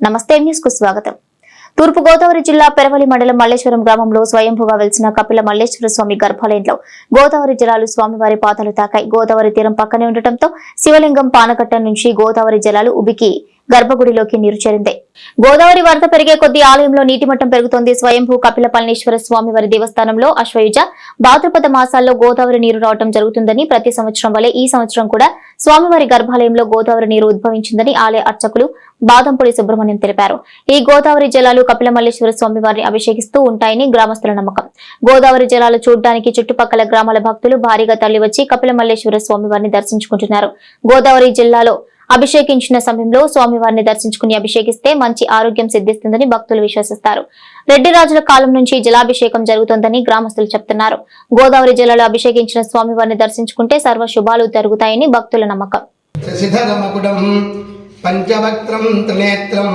నమస్తే న్యూస్కు స్వాగతం. తూర్పు గోదావరి జిల్లా పెరవలి మండలం మల్లేశ్వరం గ్రామంలో స్వయంభుగా వెలిసిన కపిల మల్లేశ్వర స్వామి గర్భాలయంలో గోదావరి జలాలు స్వామివారి పాదాలు తాకాయి. గోదావరి తీరం పక్కనే ఉండటంతో శివలింగం పానకట్ట నుంచి గోదావరి జలాలు ఉబికి గర్భగుడిలోకి నీరు చేరింది గోదావరి వరద పెరిగే కొద్దీ ఆలయంలో నీటిమట్టం పెరుగుతోంది. స్వయంభూ కపిల పళనీశ్వర స్వామివారి దేవస్థానంలో అశ్వయుజ భాద్రపద మాసాల్లో గోదావరి నీరు రావడం జరుగుతుందని ప్రతి సంవత్సరం వలె ఈ సంవత్సరం కూడా స్వామివారి గర్భాలయంలో గోదావరి నీరు ఉద్భవించిందని ఆలయ అర్చకులు బాదంపూడి సుబ్రహ్మణ్యం తెలిపారు. ఈ గోదావరి జలాలు కపిల మల్లేశ్వర స్వామి వారిని అభిషేకిస్తూ ఉంటాయని గ్రామస్తుల నమ్మకం. గోదావరి జలాలు చూడడానికి చుట్టుపక్కల గ్రామాల భక్తులు భారీగా తరలివచ్చి కపిల మల్లేశ్వర స్వామి వారిని దర్శించుకుంటున్నారు. గోదావరి జిల్లాలో అభిషేకించిన సమయంలో స్వామివారిని దర్శించుకుని అభిషేకిస్తే మంచి ఆరోగ్యం సిద్ధిస్తుందని భక్తులు విశ్వసిస్తారు. రెడ్డి రాజుల కాలం నుంచి జలాభిషేకం జరుగుతోందని గ్రామస్తులు చెప్తున్నారు. గోదావరి జిల్లాలో అభిషేకించిన స్వామివారిని దర్శించుకుంటే సర్వ శుభాలు జరుగుతాయని భక్తుల నమ్మకం. పంచవక్త్రం త్రినేత్రం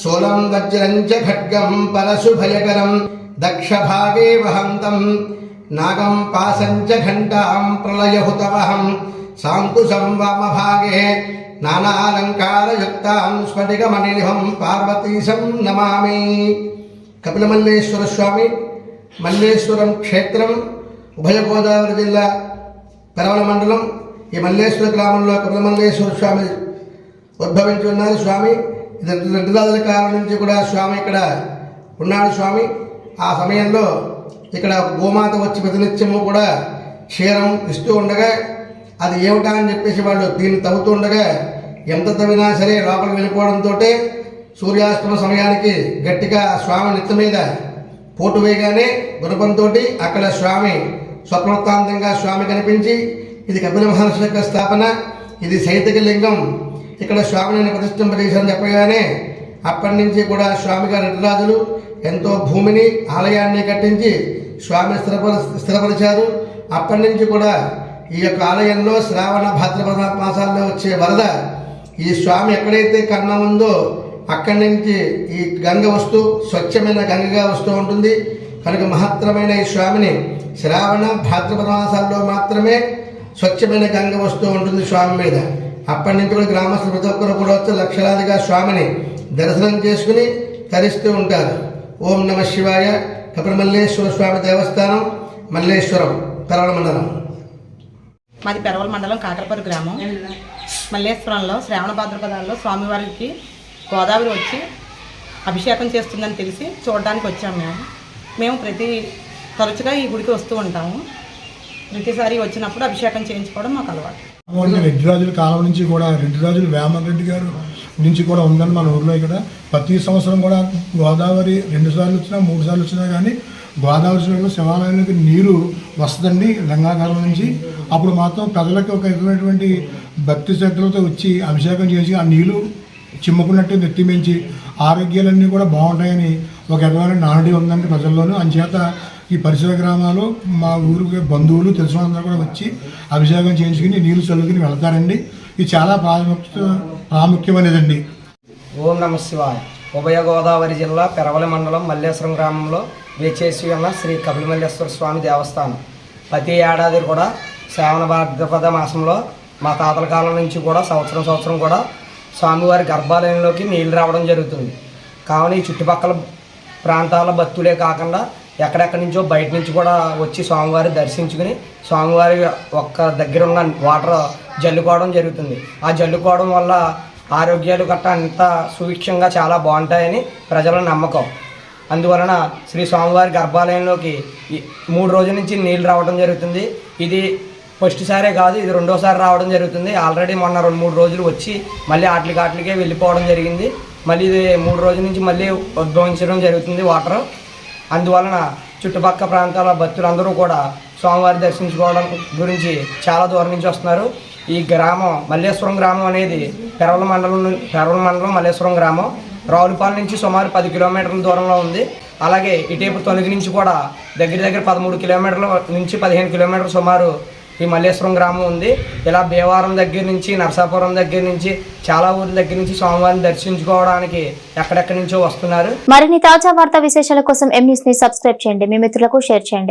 శూలం వజ్రం చ ఖడ్గం పరశుభయకరం దక్షభాగే వహంతం నాగం పాసం చ ఘంటాం ప్రళయహుతవహం సాంకుశం వామభాగే నానాలంకారయుక్తాం స్ఫటికమణినిభం పార్వతీశం నమామి. కపిలమల్లేశ్వర స్వామి మల్లేశ్వరం క్షేత్రం ఉభయ గోదావరి జిల్లా పెరవల మండలం ఈ మల్లేశ్వర గ్రామంలో కపిలమల్లేశ్వర స్వామి ఉద్భవించి ఉన్నారు స్వామి. ఇది రెండు రోజుల కాలం నుంచి కూడా స్వామి ఇక్కడ ఉన్నాడు స్వామి. ఆ సమయంలో ఇక్కడ గోమాత వచ్చి ప్రతినిత్యము కూడా క్షీరం ఇస్తూ ఉండగా అది ఏమిటా అని చెప్పేసి వాళ్ళు దీన్ని తవ్వుతుండగా ఎంత తవ్వినా సరే లోపలికి వెళ్ళిపోవడంతో సూర్యాస్తమ సమయానికి గట్టిగా స్వామి నెత్తి మీద పోటు వేయగానే గుణపంతో అక్కడ స్వామి స్వప్నోత్తాంతంగా స్వామి కనిపించి ఇది కపిల మహర్షి యొక్క స్థాపన ఇది సైతిక లింగం ఇక్కడ స్వామిని ప్రతిష్ఠింపజేశారని చెప్పగానే అప్పటి నుంచి కూడా స్వామి గారి నటరాజులు ఎంతో భూమిని ఆలయాన్ని కట్టించి స్వామి స్థిరపర స్థిరపరిచారు. అప్పటి నుంచి కూడా ఈ యొక్క ఆలయంలో శ్రావణ భాద్రపద మాసాల్లో వచ్చే వరద ఈ స్వామి ఎక్కడైతే కన్న ఉందో అక్కడి నుంచి ఈ గంగ వస్తూ స్వచ్ఛమైన గంగగా వస్తూ ఉంటుంది. కనుక మహత్తరమైన ఈ స్వామిని శ్రావణ భాద్రపద మాసాల్లో మాత్రమే స్వచ్ఛమైన గంగ వస్తూ ఉంటుంది స్వామి మీద. అప్పటి నుంచి కూడా గ్రామస్తులు ప్రతి ఒక్కరు కూడా వచ్చి లక్షలాదిగా స్వామిని దర్శనం చేసుకుని తరిస్తూ ఉంటారు. ఓం నమ శివాయ కపిలమల్లేశ్వర స్వామి దేవస్థానం మల్లేశ్వరం కరవల మండలం. మాది పెరవల మండలం కాకరపల్లి గ్రామం. మల్లేశ్వరంలో శ్రావణ భాద్రపదాల్లో స్వామివారికి గోదావరి వచ్చి అభిషేకం చేస్తుందని తెలిసి చూడడానికి వచ్చాము మేము. మేము ప్రతి తరచుగా ఈ గుడికి వస్తూ ఉంటాము. ప్రతిసారి వచ్చినప్పుడు అభిషేకం చేయించుకోవడం మాకు అలవాటు. రెడ్డి రాజుల కాలం నుంచి కూడా రెడ్డి రాజులు వేమరెడ్డి గారు నుంచి కూడా ఉందని మన ఊర్లో ఇక్కడ ప్రతి సంవత్సరం కూడా గోదావరి రెండు సార్లు వచ్చినా మూడు సార్లు వచ్చినా కానీ గోదావరి చెరువులో శివాలయానికి నీరు వస్తుందండి లింగాకాలం నుంచి. అప్పుడు మాత్రం ప్రజలకు ఒక విధమైనటువంటి భక్తి శ్రద్ధలతో వచ్చి అభిషేకం చేసి ఆ నీళ్ళు చిమ్ముకున్నట్టు నెత్తిమించి ఆరోగ్యాలన్నీ కూడా బాగుంటాయని ఒక విధమైన నానుడి ఉందండి ప్రజల్లోనూ. అంచేత ఈ పరిసర గ్రామాలు మా ఊరికి బంధువులు తెలిసిన వాళ్ళందరూ కూడా వచ్చి అభిషేకం చేయించుకుని నీళ్ళు చల్లుకుని వెళ్తారండి. ఇది చాలా ప్రాముఖ్య ప్రాముఖ్యమైనదండి. ఓం నమ శివాయ. ఉభయ గోదావరి జిల్లా పెరవలి మండలం మల్లేశ్వరం గ్రామంలో వేచేసి ఉన్న శ్రీ కపిలమల్లేశ్వర స్వామి దేవస్థానం. ప్రతి ఏడాది కూడా శ్రావణ భాద్రపద మాసంలో మా తాతల కాలం నుంచి కూడా సంవత్సరం సంవత్సరం కూడా స్వామివారి గర్భాలయంలోకి నీళ్ళు రావడం జరుగుతుంది. కావున ఈ చుట్టుపక్కల ప్రాంతాల భక్తులే కాకుండా ఎక్కడెక్కడి నుంచో బయట నుంచి కూడా వచ్చి స్వామివారి దర్శించుకుని స్వామివారి ఒక్క దగ్గర ఉన్న వాటర్ జల్లుకోవడం జరుగుతుంది. ఆ జల్లుకోవడం వల్ల ఆరోగ్యాలు గట్రా అంతా సువిక్షంగా చాలా బాగుంటాయని ప్రజల నమ్మకం. అందువలన శ్రీ స్వామివారి గర్భాలయంలోకి మూడు రోజుల నుంచి నీళ్ళు రావడం జరుగుతుంది. ఇది ఫస్ట్ సారే కాదు ఇది రెండోసారి రావడం జరుగుతుంది. ఆల్రెడీ మొన్న రెండు మూడు రోజులు వచ్చి మళ్ళీ ఆటలకి ఆటలకే వెళ్ళిపోవడం జరిగింది. మళ్ళీ ఇది మూడు రోజుల నుంచి మళ్ళీ ఉద్భవించడం జరుగుతుంది వాటర్. అందువలన చుట్టుపక్కల ప్రాంతాల భక్తులందరూ కూడా స్వామివారి దర్శించుకోవడం గురించి చాలా దూరం నుంచి వస్తున్నారు. ఈ గ్రామం మల్లేశ్వరం గ్రామం అనేది పెరవల మండలం పెరవల మండలం మల్లేశ్వరం గ్రామం. రావులపాలెం నుంచి సుమారు పది కిలోమీటర్ల దూరంలో ఉంది. అలాగే ఇటేపు తొలగి నుంచి కూడా దగ్గర దగ్గర పదమూడు కిలోమీటర్ల నుంచి పదిహేను కిలోమీటర్ల సుమారు ఈ మల్లేశ్వరం గ్రామం ఉంది. ఇలా భీమవరం దగ్గర నుంచి నరసాపురం దగ్గర నుంచి చాలా ఊర్ల దగ్గర నుంచి స్వామివారిని దర్శించుకోవడానికి ఎక్కడెక్కడి నుంచో వస్తున్నారు. మరిన్ని తాజా వార్తా విశేషాల కోసం ఎంఈస్ని సబ్స్క్రైబ్ చేయండి. మీ మిత్రులకు షేర్ చేయండి.